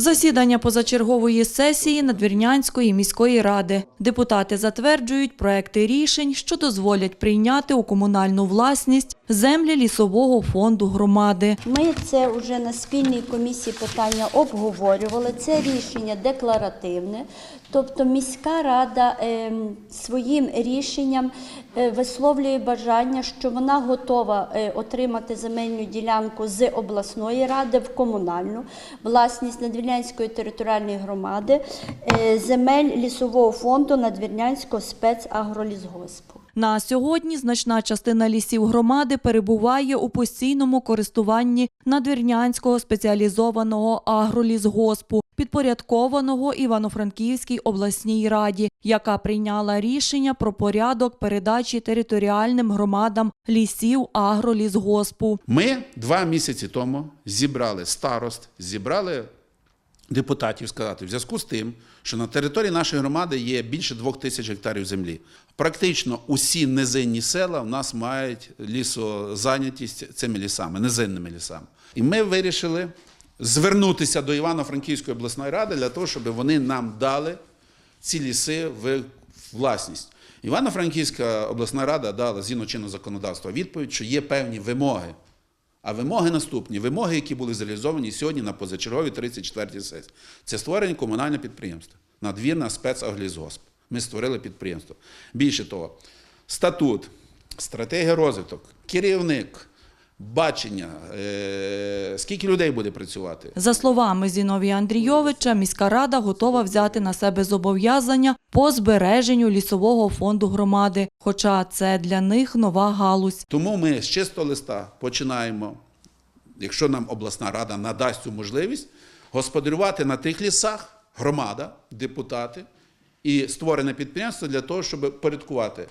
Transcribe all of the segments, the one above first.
Засідання позачергової сесії Надвірнянської міської ради. Депутати затверджують проекти рішень, що дозволять прийняти у комунальну власність землі лісового фонду громади. Ми це вже на спільній комісії питання обговорювали. Це рішення декларативне. Тобто міська рада ем, своїм рішенням е, висловлює бажання, що вона готова е, отримати земельну ділянку з обласної ради в комунальну власність Надвірнянської територіальної громади, е, земель лісового фонду Надвірнянського спецагролісгоспу. На сьогодні значна частина лісів громади перебуває у постійному користуванні Надвірнянського спеціалізованого агролісгоспу, підпорядкованого Івано-Франківській обласній раді, яка прийняла рішення про порядок передачі територіальним громадам лісів агролісгоспу. Ми два місяці тому зібрали старост, зібрали депутатів сказати, в зв'язку з тим, що на території нашої громади є більше двох тисяч гектарів землі. Практично усі низинні села в нас мають лісозайнятість цими лісами, низинними лісами. І ми вирішили звернутися до Івано-Франківської обласної ради для того, щоб вони нам дали ці ліси в власність. Івано-Франківська обласна рада дала згідно чинного законодавства відповідь, що є певні вимоги. А вимоги наступні: вимоги, які були зреалізовані сьогодні на позачерговій 34-й сесії. Це створення комунального підприємства, надвірна спецаглізгосп. Ми створили підприємство. Більше того, статут, стратегія розвиток, керівник, бачення, е- скільки людей буде працювати. За словами Зіновія Андрійовича, міська рада готова взяти на себе зобов'язання по збереженню лісового фонду громади, хоча це для них нова галузь. Тому ми з чистого листа починаємо, якщо нам обласна рада надасть цю можливість, господарювати на тих лісах, громада, депутати і створене підприємство для того, щоб порядкувати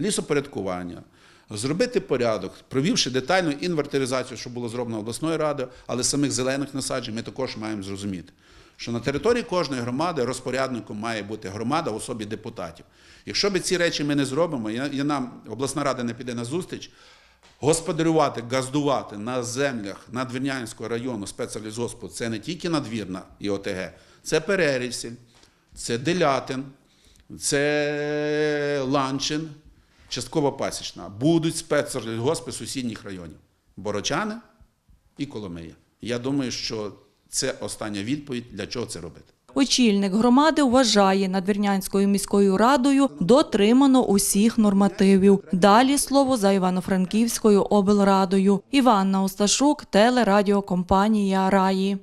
лісопорядкування, зробити порядок, провівши детальну інвентаризацію, що було зроблено обласною радою, але самих зелених насаджень ми також маємо зрозуміти. Що на території кожної громади розпорядником має бути громада в особі депутатів. Якщо ми ці речі ми не зробимо, і нам обласна рада не піде на зустріч, господарювати, газдувати на землях Надвірнянського району спеціалізоспу це не тільки надвірна і ОТГ, це Перерівсіль, це Делятин, це Ланчин, частково пасічна. Будуть спецлісгоспи сусідніх районів Борочани і Коломия. Я думаю, що це остання відповідь, для чого це робити. Очільник громади вважає Надвірнянською міською радою дотримано усіх нормативів. Далі слово за Івано-Франківською облрадою. Іванна Осташук, телерадіокомпанія Раї.